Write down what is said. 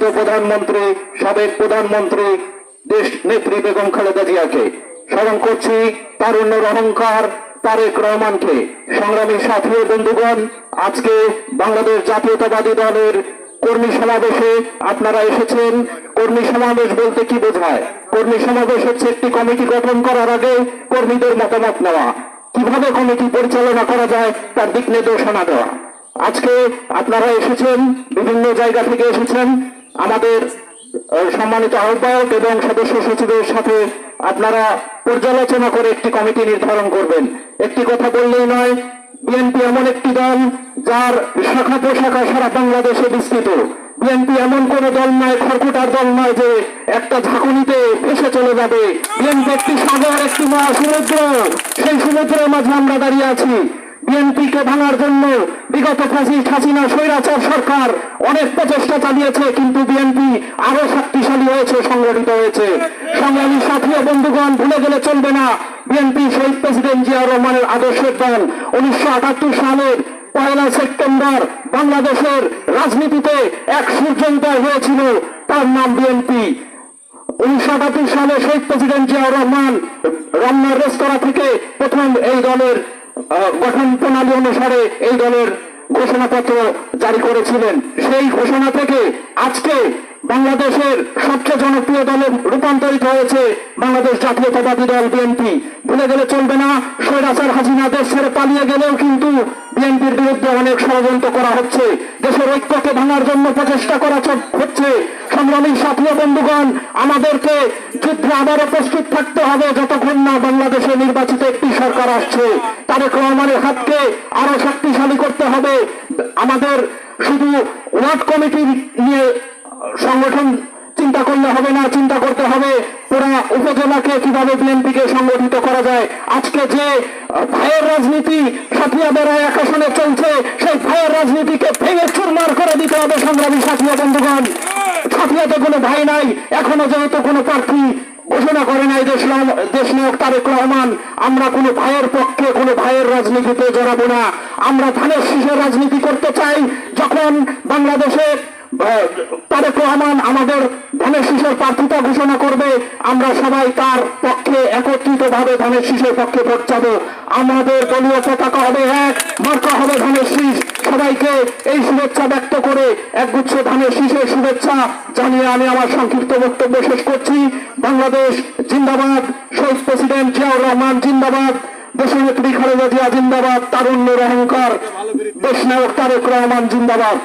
প্রধানমন্ত্রী সাবেক প্রধানমন্ত্রী, দেশ নেত্রী বেগম খালেদা জিয়াকে। স্মরণ করছি, তারুণ্যের অহংকার তারেক রহমানকে। সংগ্রামী সাথী বন্ধুগণ, আজকে বাংলাদেশ জাতীয়তাবাদী দলের কর্মী সমাবেশে আপনারা এসেছেন। কর্মী সমাবেশ বলতে কি বোঝায়? কর্মী সমাবেশ হচ্ছে একটি কমিটি গঠন করার আগে কর্মীদের মতামত নেওয়া। কীভাবে কমিটি পরিচালনা করা যায়, তার দিক নির্দেশনা দেওয়া। আজকে আপনারা এসেছেন, বিভিন্ন জায়গা থেকে এসেছেন। আমাদের সম্মানিত আহ্বায়ক এবং সদস্য সচিবের সাথে আপনারা পর্যালোচনা করে একটি কমিটি নির্ধারণ করবেন। একটি কথা বললেই নয় বিএনপি এমন একটি দল যার শাখা প্রশাখা সারা বাংলাদেশে বিস্তৃত। বিএনপি এমন কোন দল নয়, খড়কুটার দল নয় যে একটা ঝাঁকুনিতে ভেসে চলে যাবে। বিএনপি একটি সাগর, একটি মহাসমুদ্র। সেই সমুদ্রের মাঝে আমরা দাঁড়িয়ে আছি। বিএনপিকে ভাঙার জন্য বিগত হাসিনা স্বৈরাচার সরকার অনেক প্রচেষ্টা চালিয়েছে, কিন্তু বিএনপি আরও শক্তিশালী হয়েছে, সংগঠিত হয়েছে। সংগ্রামী সাথী ও বন্ধুগণ, ভুলে গেলে চলবে না। বিএনপি শহীদ প্রেসিডেন্ট জিয়াউর রহমানের আদর্শের দল উনিশশো আটাত্তর সালের পয়লা সেপ্টেম্বর বাংলাদেশের রাজনীতিতে এক সূর্যোদয় হয়েছিল, তার নাম বিএনপি। উনিশশো আটাত্তর সালে শহীদ প্রেসিডেন্ট জিয়াউর রহমান রমনার রেস্তোরাঁ থেকে প্রথম এই দলের গঠন প্রণালী অনুসারে এই দলের ঘোষণাপত্র জারি করেছিলেন। সেই ঘোষণা থেকে আজকে বাংলাদেশের সবচেয়ে জনপ্রিয় দলে রূপান্তরিত হয়েছে বাংলাদেশ জাতীয়তাবাদী দল বিএনপি। ভুলে গেলে চলবে না, স্বৈরাচার হাসিনা দেশ ছেড়ে পালিয়ে গেলেও কিন্তু বিএনপির বিরুদ্ধে অনেক ষড়যন্ত্র করা হচ্ছে। দেশের ঐক্যকে ভাঙার জন্য প্রচেষ্টা করা হচ্ছে। সংগ্রামী সাথী বন্ধুগণ, আমাদেরকে যুদ্ধে আবারও প্রস্তুত থাকতে হবে যতক্ষণ না বাংলাদেশে নির্বাচিত একটি সরকার আসছে। হাতকে আরও শক্তিশালী করতে হবে। আমাদের শুধু ওয়ার্ড কমিটি নিয়ে সংগঠন চিন্তা করলে হবে না, চিন্তা করতে হবে পুরা উপজেলাকে কীভাবে বিএনপিকে সংগঠিত করা যায়। আজকে যে ভাইয়ের রাজনীতি সাথিয়া বেড়ায় আকাশনে চলছে, সেই ভাইয়ের রাজনীতিকে ভেঙে চুরমার করে দিতে হবে সংগ্রামী সাথিয়া বন্ধুগণ। সাথিয়াতে কোনো ভাই নাই, এখনও যেহেতু কোনো প্রার্থী ঘোষণা করে নাই দেশ নাম- দেশ নায়ক তারেক রহমান আমরা কোনো ভাইয়ের পক্ষে কোনো ভাইয়ের রাজনীতিতে জড়াবো না। আমরা ধানের শীষের রাজনীতি করতে চাই যখন বাংলাদেশে আহ, তারেক রহমান আমাদের ধানের শীষের প্রার্থিতা ঘোষণা করবে। আমরা সবাই তার পক্ষে একত্রিত ভাবে ধানের শীষের পক্ষে ভোট চাবো। আমাদের দলীয় পতাকা হবে এক, মার্কা হবে ধানের শীষ। সবাইকে এই শুভেচ্ছা ব্যক্ত করে একগুচ্ছ ধানের শীষের শুভেচ্ছা জানিয়ে আমি আমার সংক্ষিপ্ত বক্তব্য শেষ করছি। বাংলাদেশ জিন্দাবাদ, শহীদ প্রেসিডেন্ট জিয়াউর রহমান জিন্দাবাদ, দেশনেত্রী খালেদা জিয়া জিন্দাবাদ, তারুণ্যের অহংকার দেশ নায়ক তারেক রহমান জিন্দাবাদ।